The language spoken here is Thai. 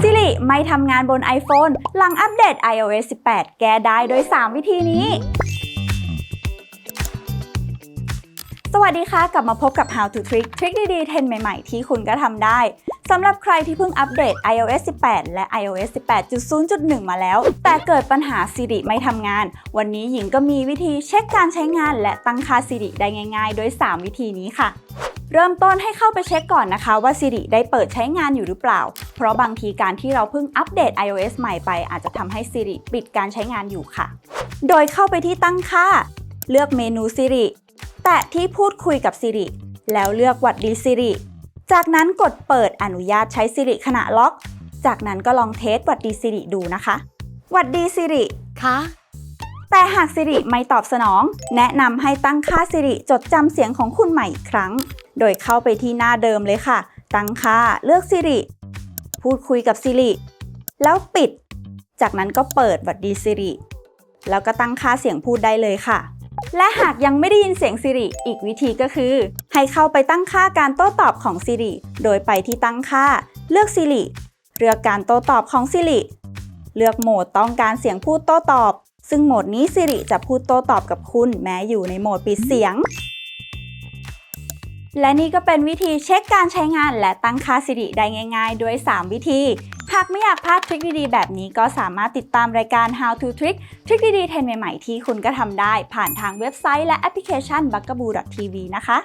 Siri ไม่ทำงานบน iPhone หลังอัปเดต iOS 18 แก้ได้โดย 3 วิธีนี้ สวัสดีค่ะ กลับมาพบกับ How to Trick ทริคดีๆ เทรนใหม่ๆ ที่คุณก็ทำได้สำหรับใครที่เพิ่งอัปเดต iOS 18 และ iOS 18.0.1 มาแล้ว แต่เกิดปัญหา Siri ไม่ทำงาน วันนี้หญิงก็มีวิธีเช็คการใช้งาน และตั้งค่า Siri ได้ง่าย ๆ โดย 3 วิธีนี้ค่ะ เริ่มต้นให้เข้าไปเช็คก่อนนะคะว่า Siri ได้เปิดใช้งานอยู่หรือเปล่า เพราะบางทีการที่เราเพิ่งอัปเดต iOS ใหม่ไปอาจจะทำให้ Siri ปิดการใช้งานอยู่ค่ะ โดยเข้าไปที่ตั้งค่า เลือกเมนู Siri แตะที่พูดคุยกับ Siri แล้วเลือกวัดดี Siri จากนั้นกดเปิดอนุญาตใช้ Siri ขณะล็อก จากนั้นก็ลองเทสวัดดี Siri ดูนะคะวัดดี Siri คะ แต่หาก Siri ไม่ตอบสนอง แนะนำให้ตั้งค่า Siri จดจำเสียงของคุณใหม่อีกครั้ง โดยเข้าไปที่หน้าเดิมเลยค่ะ ตั้งค่าเลือก Siri พูดคุยกับ Siri แล้วปิด จากนั้นก็เปิดวัดดี Siri แล้วก็ตั้งค่าเสียงพูดได้เลยค่ะ และหากยังไม่ได้ยินเสียง Siri อีกวิธีก็คือ ให้เข้าไปตั้งค่าการโต้ตอบของ Siri โดยไปที่ตั้งค่า เลือก Siri เลือกการโต้ตอบของ Siri เลือกโหมดต้องการเสียงพูดโต้ตอบ ซึ่งโหมดนี้ Siri จะพูดโต้ตอบกับคุณแม้อยู่ในโหมดปิดเสียง และนี่ก็เป็นวิธีเช็คการใช้งานและตั้งค่า Siri ได้ง่ายๆ ด้วย 3 วิธี หากไม่อยากพลาดทริคดีๆ แบบนี้ก็สามารถติดตามรายการ How to Trick ทริคดีๆเทรนใหม่ๆ ที่คุณก็ทำได้ ผ่านทางเว็บไซต์และแอปพลิเคชัน b u g a b o o TV นะคะ